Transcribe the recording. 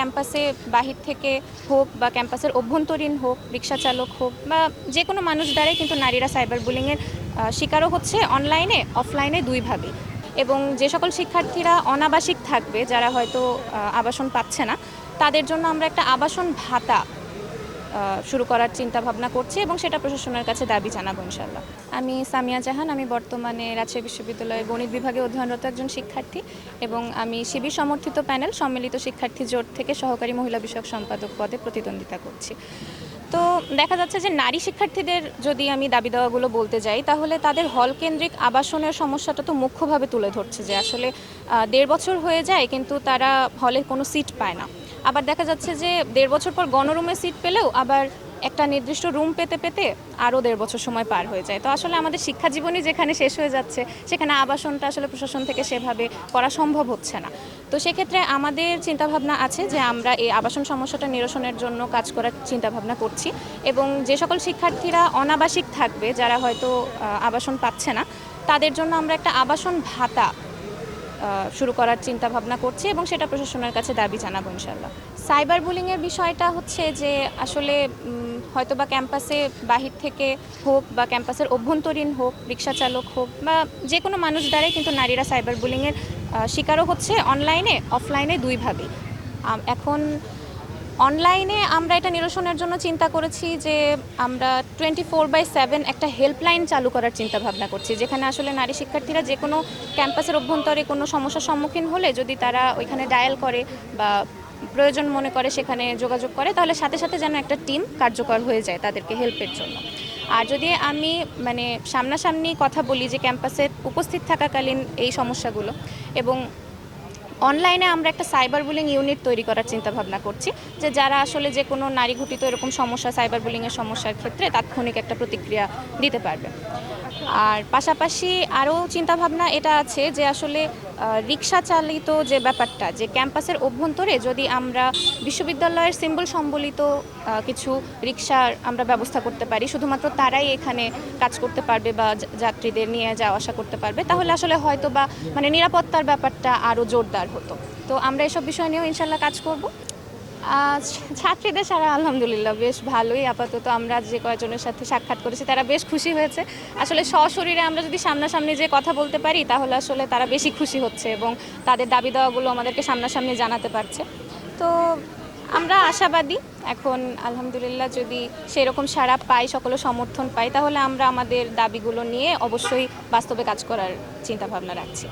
ক্যাম্পাসে বাহির থেকে হোক বা ক্যাম্পাসের অভ্যন্তরীণ হোক রিক্সা চালক হোক বা যে কোনো মানুষ দ্বারাই কিন্তু নারীরা সাইবার বুলিংয়ের শিকারও হচ্ছে অনলাইনে অফলাইনে দুইভাবেই এবং যে সকল শিক্ষার্থীরা অনাবাসিক থাকবে, যারা হয়তো আবাসন পাচ্ছে না, তাদের জন্য আমরা একটা আবাসন ভাতা শুরু করার চিন্তা ভাবনা করছি এবং সেটা প্রশাসনের কাছে দাবি জানাব ইনশাল্লাহ আমি সামিয়া জাহান, আমি বর্তমানে রাজশাহী বিশ্ববিদ্যালয়ের গণিত বিভাগে অধ্যয়নরত একজন শিক্ষার্থী এবং আমি শিবির সমর্থিত প্যানেল সম্মিলিত শিক্ষার্থী জোট থেকে সহকারী মহিলা বিষয়ক সম্পাদক পদে প্রতিদ্বন্দ্বিতা করছি। তো দেখা যাচ্ছে যে নারী শিক্ষার্থীদের যদি আমি দাবি দেওয়াগুলো বলতে যাই, তাহলে তাদের হল কেন্দ্রিক আবাসনের সমস্যাটা তো মুখ্যভাবে তুলে ধরছে যে আসলে দেড় বছর হয়ে যায় কিন্তু তারা হলে কোনো সিট পায় না। আবার দেখা যাচ্ছে যে দেড় বছর পর গণরুমে সিট পেলেও আবার একটা নির্দিষ্ট রুম পেতে পেতে আরও দেড় বছর সময় পার হয়ে যায়। তো আসলে আমাদের শিক্ষা জীবনই যেখানে শেষ হয়ে যাচ্ছে, সেখানে আবাসনটা আসলে প্রশাসন থেকে সেভাবে করা সম্ভব হচ্ছে না। তো সেক্ষেত্রে আমাদের চিন্তাভাবনা আছে যে আমরা এই আবাসন সমস্যাটা নিরসনের জন্য কাজ করার চিন্তাভাবনা করছি এবং যে সকল শিক্ষার্থীরা অনাবাসিক থাকবে, যারা হয়তো আবাসন পাচ্ছে না, তাদের জন্য আমরা একটা আবাসন ভাতা শুরু করার চিন্তা ভাবনা করছি এবং সেটা প্রশাসনের কাছে দাবি জানাব ইনশাল্লাহ সাইবার বুলিংয়ের বিষয়টা হচ্ছে যে, আসলে হয়তো বা ক্যাম্পাসে বাহির থেকে হোক বা ক্যাম্পাসের অভ্যন্তরীণ হোক, রিক্সা চালক হোক বা যে কোনো মানুষ দ্বারাই কিন্তু নারীরা সাইবার বুলিংয়ের শিকারও হচ্ছে অনলাইনে, অফলাইনে দুইভাবেই এখন অনলাইনে আমরা এটা নিরসনের জন্য চিন্তা করেছি যে আমরা টোয়েন্টি ফোর বাই সেভেন একটা হেল্পলাইন চালু করার চিন্তা ভাবনা করছি, যেখানে আসলে নারী শিক্ষার্থীরা যে কোনো ক্যাম্পাসের অভ্যন্তরে কোনো সমস্যার সম্মুখীন হলে যদি তারা ওইখানে ডায়াল করে বা প্রয়োজন মনে করে সেখানে যোগাযোগ করে, তাহলে সাথে সাথে যেন একটা টিম কার্যকর হয়ে যায় তাদেরকে হেল্পের জন্য। আর যদি আমি মানে সামনাসামনি কথা বলি যে ক্যাম্পাসে উপস্থিত থাকাকালীন এই সমস্যাগুলো এবং অনলাইনে আমরা একটা সাইবার বুলিং ইউনিট তৈরি করার চিন্তা ভাবনা করছি, যে যারা আসলে যে কোনো নারী ঘটিত এরকম সমস্যা, সাইবার বুলিংয়ের সমস্যার ক্ষেত্রে তাৎক্ষণিক একটা প্রতিক্রিয়া দিতে পারবে। আর পাশাপাশি আরও চিন্তাভাবনা এটা আছে যে আসলে রিক্সা চালিত যে ব্যাপারটা, যে ক্যাম্পাসের অভ্যন্তরে যদি আমরা বিশ্ববিদ্যালয়ের সিম্বল সম্বলিত কিছু রিক্সার আমরা ব্যবস্থা করতে পারি, শুধুমাত্র তারাই এখানে কাজ করতে পারবে বা যাত্রীদের নিয়ে যাওয়া আসা করতে পারবে, তাহলে আসলে হয়তো বা মানে নিরাপত্তার ব্যাপারটা আরও জোরদার হতো। তো আমরা এসব বিষয় নিয়েও ইনশাল্লাহ কাজ করব। ছাত্রীদের সারা আলহামদুলিল্লাহ বেশ ভালোই। আপাতত আমরা যে কয়েকজনের সাথে সাক্ষাৎ করেছি, তারা বেশ খুশি হয়েছে। আসলে সশরীরে আমরা যদি সামনাসামনি যে কথা বলতে পারি, তাহলে আসলে তারা বেশি খুশি হচ্ছে এবং তাদের দাবি দেওয়াগুলো আমাদেরকে সামনাসামনি জানাতে পারছে। তো আমরা আশাবাদী, এখন আলহামদুলিল্লাহ যদি সেরকম সাড়া পাই সকলে সমর্থন পাই, তাহলে আমরা আমাদের দাবিগুলো নিয়ে অবশ্যই বাস্তবে কাজ করার চিন্তাভাবনা রাখছি।